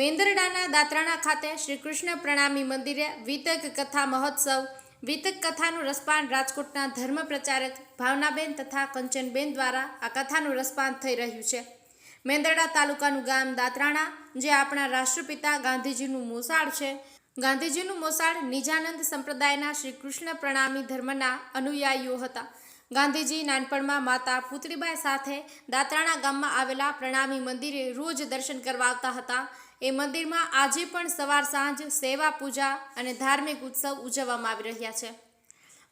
મેંદરડાના દાત્રાણા ખાતે શ્રી કૃષ્ણ પ્રણામી મંદિરે વિતક કથા મહોત્સવ, વિતક કથાનું રસપાન રાજકોટના ધર્મ પ્રચારક ભાવનાબેન તથા કંચનબેન દ્વારા આ કથાનું રસપાન થઈ રહ્યું છે. મેંદરડા તાલુકાનું ગામ દાત્રાણા, જે આપણા રાષ્ટ્રપિતા ગાંધીજીનું મોસાળ છે. ગાંધીજીનું મોસાળ નિજાનંદ સંપ્રદાયના શ્રી કૃષ્ણ પ્રણામી ધર્મના અનુયાયીઓ હતા. ગાંધીજી નાનપણમાં માતા પુતળીબાઈ સાથે દાત્રાણા ગામમાં આવેલા પ્રણામી મંદિરે રોજ દર્શન કરવા આવતા હતા. એ મંદિરમાં આજે પણ સવાર સાંજ સેવા, પૂજા અને ધાર્મિક ઉત્સવ ઉજવવામાં આવી રહ્યા છે.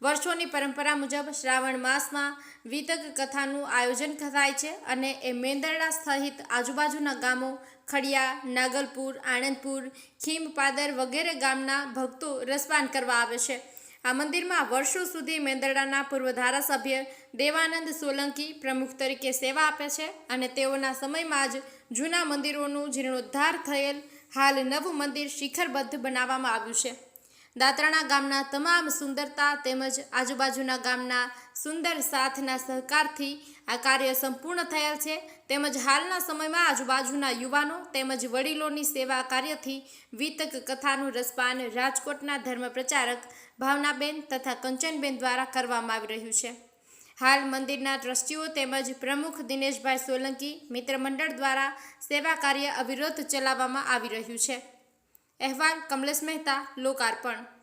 વર્ષોની પરંપરા મુજબ શ્રાવણ માસમાં વિતક કથાનું આયોજન થાય છે અને એ મેંદરડા સહિત આજુબાજુના ગામો ખડિયા, નાગલપુર, આણંદપુર, ખીમપાદર વગેરે ગામના ભક્તો રસપાન કરવા આવે છે. આ મંદિરમાં વર્ષો સુધી મેંદરડાના પૂર્વ ધારાસભ્ય દેવાનંદ સોલંકી પ્રમુખ તરીકે સેવા આપે છે અને તેઓના સમયમાં જ જૂના મંદિરોનું જીર્ણોદ્ધાર થયેલ હાલ નવું મંદિર શિખરબદ્ધ બનાવવામાં આવ્યું છે. દાત્રાણા ગામના તમામ સુંદરતા તેમજ આજુબાજુના ગામના સુંદર સાથના સહકારથી આ કાર્ય સંપૂર્ણ થયેલ છે. તેમજ હાલના સમયમાં આજુબાજુના યુવાનો તેમજ વડીલોની સેવા કાર્યથી વિતક કથાનું રસપાન રાજકોટના ધર્મ પ્રચારક ભાવનાબેન તથા કંચનબેન દ્વારા કરવામાં આવી રહ્યું છે. હાલ મંદિરના ટ્રસ્ટીઓ તેમજ પ્રમુખ દિનેશભાઈ સોલંકી મિત્ર મંડળ દ્વારા સેવા કાર્ય અવિરત ચલાવવામાં આવી રહ્યું છે. અહેવાલ કમલેશ મહેતા લોકાર્પણ.